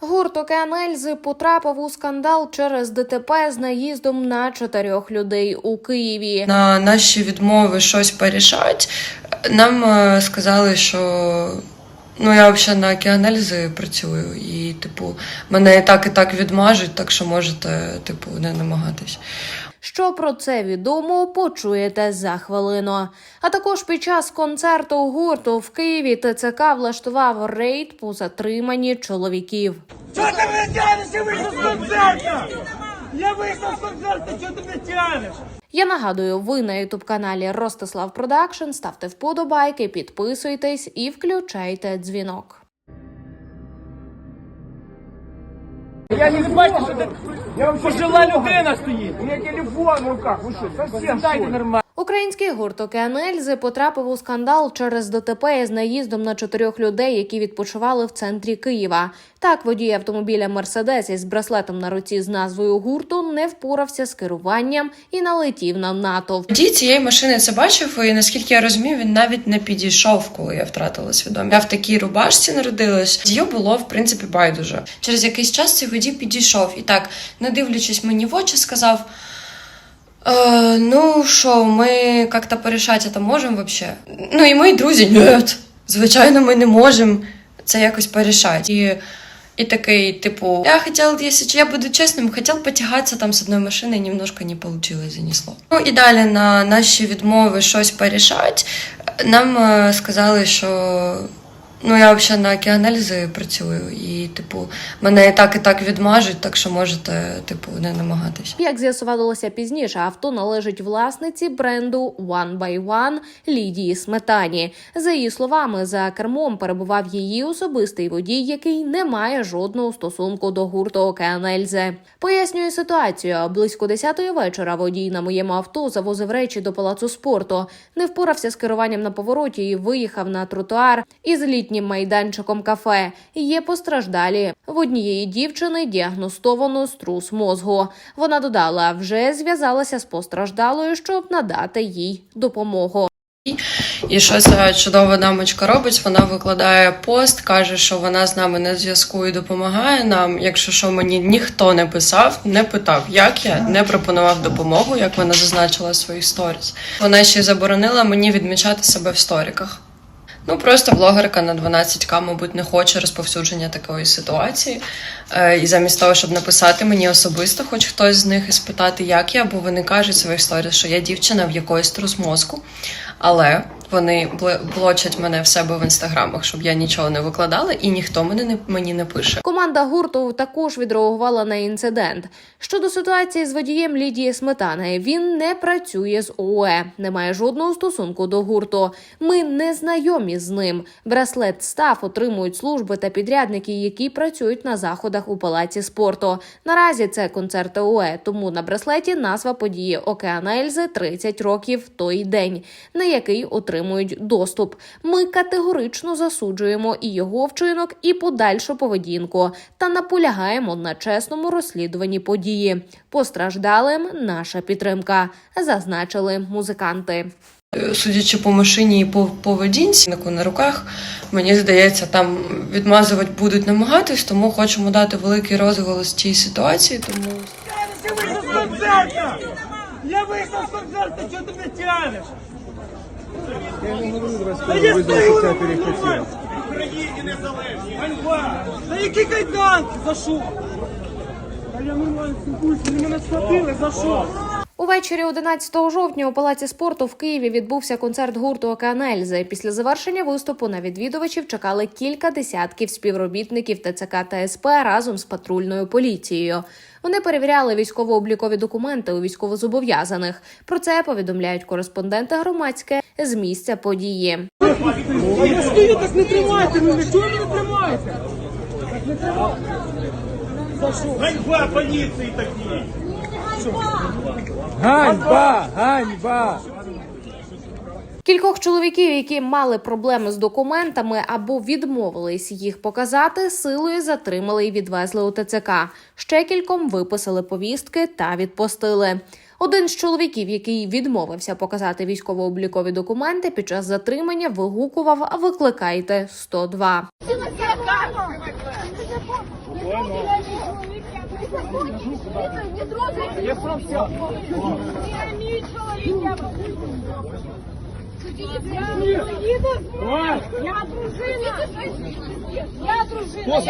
Гурт «Океан Ельзи» потрапив у скандал через ДТП з наїздом на чотирьох людей у Києві. на наші відмови щось порішать. Нам е, сказали, що ну я взагалі на океанельзи працюю, і типу мене і так, і так відмажуть, так що можете, типу, не намагатись. Що про це відомо, почуєте за хвилину. А також під час концерту гурту в Києві ТЦК влаштував рейд по затриманні чоловіків. Чого ти вийшов з концерту! Я вийшов з концерту, чого ти не тянеш? Я нагадую, ви на ютуб каналі Ростислав Продакшн. Ставте вподобайки, підписуйтесь і включайте дзвінок. Я не бачу, що ти пожила людина стоїть. У мене телефон в руках, ви що, совсем дайте нормально. Український гурт «Океан Ельзи» потрапив у скандал через ДТП з наїздом на чотирьох людей, які відпочивали в центрі Києва. Так, водій автомобіля Мерседес із браслетом на руці з назвою гурту не впорався з керуванням і налетів на натовп. Водій цієї машини це бачив, і наскільки я розумію, він навіть не підійшов, коли я втратила свідомість. Я в такій рубашці народилась. Дію було в принципі байдуже. Через якийсь час цей водій підійшов і так, не дивлячись мені в очі, сказав. Е, ну що, ми як-то порішати це можемо вообще? Ну і мої друзі, ні, звичайно, ми не можемо це якось порішати. І, і такий, типу, я хотів, якщо я буду чесним, хотів потягатися там з одної машини, немножко не вийшло, занесло. Ну і далі на наші відмови щось порішати. Нам е, сказали, що ну я взагалі на океанельзи працюю, і типу, мене і так, і так відмажуть, так що можете, типу, не намагатись. Як з'ясувалося пізніше, авто належить власниці бренду One by One Лідії Сметані. За її словами, за кермом перебував її особистий водій, який не має жодного стосунку до гурту «Океан Ельзи». Пояснює ситуацію. Близько 10-ї вечора водій на моєму авто завозив речі до палацу спорту, не впорався з керуванням на повороті і виїхав на тротуар із літнім майданчиком кафе. Є постраждалі. В однієї дівчини діагностовано струс мозгу. Вона додала, вже зв'язалася з постраждалою, щоб надати їй допомогу. І що ця чудова дамочка робить? Вона викладає пост, каже, що вона з нами на зв'язку і допомагає нам. Якщо що мені ніхто не писав, не питав, як я не пропонував допомогу, як вона зазначила в своїх сторіс. Вона ще й заборонила мені відмічати себе в сторіках. Ну просто блогерка на 12к, мабуть, не хоче розповсюдження такої ситуації. Е, і замість того, щоб написати мені особисто, хоч хтось з них і спитати, як я, бо вони кажуть своїх сторіс, що я дівчина в якоїсь трус мозку. Але вони бл- блочать мене в себе в інстаграмах, щоб я нічого не викладала, і ніхто мене не мені не пише. Команда гурту також відреагувала на інцидент. Щодо ситуації з водієм Лідії Сметани, він не працює з ООЕ, не має жодного стосунку до гурту. Ми не знайомі з ним. Браслет став отримують служби та підрядники, які працюють на заходах у палаці спорту. Наразі це концерти ООЕ, тому на браслеті назва події Океан Ельзи 30 років той день, на який отримують доступ. Ми категорично засуджуємо і його вчинок, і подальшу поведінку та наполягаємо на чесному розслідуванні події. Постраждалим наша підтримка, зазначили музиканти. Судячи по машині і по поведінці на руках, мені здається, там відмазувати будуть намагатись, тому хочемо дати великий розголос цій ситуації. Тому Я вийшов з концерту! Я вийшов з концерту, чого ти мене тянеш? Я стою на нормально. Україні незалежні. Ганьба! Та які кайданки? За що? Та я нормально спілкуюся, вони мене схватили, за що? Увечері 11 жовтня у палаці спорту в Києві відбувся концерт гурту «Океан Ельзи». Після завершення виступу на відвідувачів чекали кілька десятків співробітників ТЦК та СП разом з патрульною поліцією. Вони перевіряли військово-облікові документи у військовозобов'язаних. Про це повідомляють кореспонденти громадське з місця події. Так не тримайте мене, чого ви не тримаєте? Не тримайте. Ганьба поліції такі! Ганьба! Ганьба! Кількох чоловіків, які мали проблеми з документами або відмовились їх показати, силою затримали і відвезли у ТЦК. Ще кільком виписали повістки та відпустили. Один з чоловіків, який відмовився показати військово-облікові документи, під час затримання вигукував «Викликайте 102». Не трогайте! Я сам. Я дружина.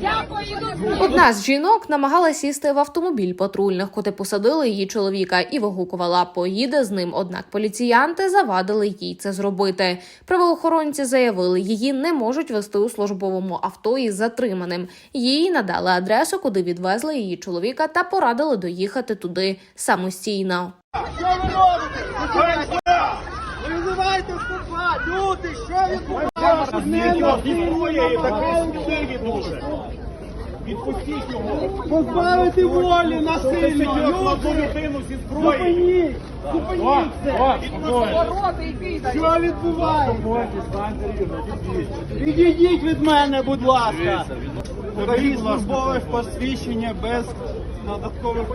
Я дружина. Одна з жінок намагалась сісти в автомобіль патрульних, коли посадили її чоловіка і вигукувала поїде з ним. Однак поліціянти завадили їй це зробити. Правоохоронці заявили, її не можуть вести у службовому авто із затриманим. Їй надали адресу, куди відвезли її чоловіка, та порадили доїхати туди самостійно. Що ви робите? Ви визиваєте 102, люди, що відбувається? Відпустіть його! Позбавити волі насильно, люди! зі! Зупиніть! Це! Що відбувається? Відійдіть від мене, будь ласка! Дорогі службове посвідчення без додаткових.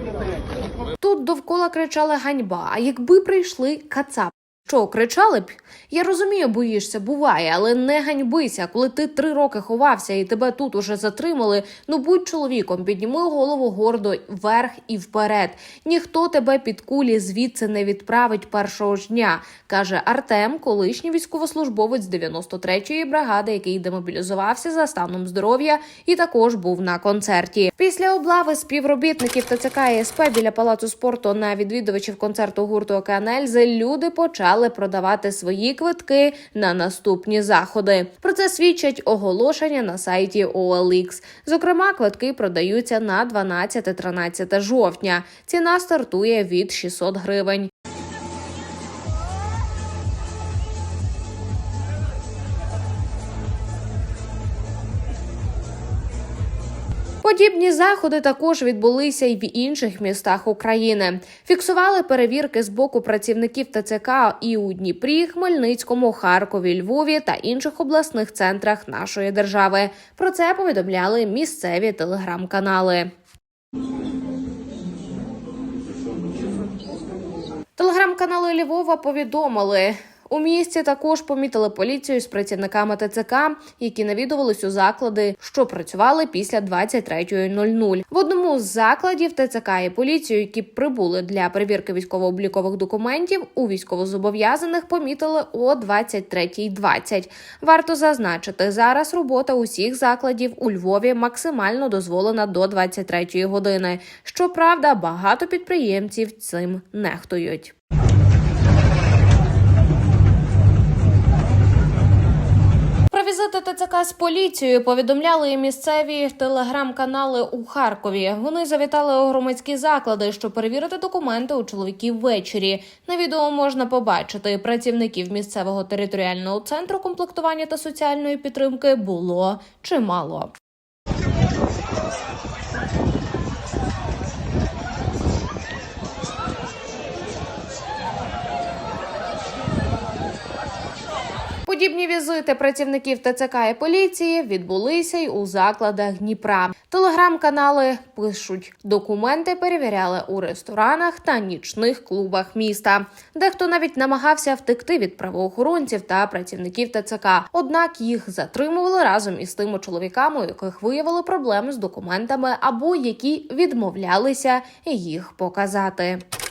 Тут довкола кричали ганьба. А якби прийшли кацап. Що, кричали б? Я розумію, боїшся, буває, але не ганьбися. Коли ти три роки ховався і тебе тут уже затримали, ну будь чоловіком, підніми голову гордо вверх і вперед. Ніхто тебе під кулі звідси не відправить першого ж дня, каже Артем, колишній військовослужбовець 93-ї бригади, який демобілізувався за станом здоров'я і також був на концерті. Після облави співробітників ТЦК і СП біля палацу спорту на відвідувачів концерту гурту «Океан Ельзи» люди почали продавати свої квитки на наступні заходи. Про це свідчать оголошення на сайті OLX. Зокрема, квитки продаються на 12-13 жовтня. Ціна стартує від 600 гривень. Подібні заходи також відбулися й в інших містах України. Фіксували перевірки з боку працівників ТЦК і у Дніпрі, Хмельницькому, Харкові, Львові та інших обласних центрах нашої держави. Про це повідомляли місцеві телеграм-канали. Телеграм-канали Львова повідомили. У місті також помітили поліцію з працівниками ТЦК, які навідувались у заклади, що працювали після 23.00. В одному з закладів ТЦК і поліцію, які прибули для перевірки військово-облікових документів, у військовозобов'язаних помітили о 23.20. Варто зазначити, зараз робота усіх закладів у Львові максимально дозволена до 23 години. Щоправда, багато підприємців цим нехтують. Про візити ТЦК з поліцією повідомляли місцеві телеграм-канали у Харкові. Вони завітали у громадські заклади, щоб перевірити документи у чоловіків ввечері. На відео можна побачити працівників місцевого територіального центру комплектування та соціальної підтримки було чимало. Подібні візити працівників ТЦК і поліції відбулися й у закладах Дніпра. Телеграм-канали пишуть, документи перевіряли у ресторанах та нічних клубах міста. Дехто навіть намагався втекти від правоохоронців та працівників ТЦК. Однак їх затримували разом із тими чоловіками, у яких виявили проблеми з документами або які відмовлялися їх показати.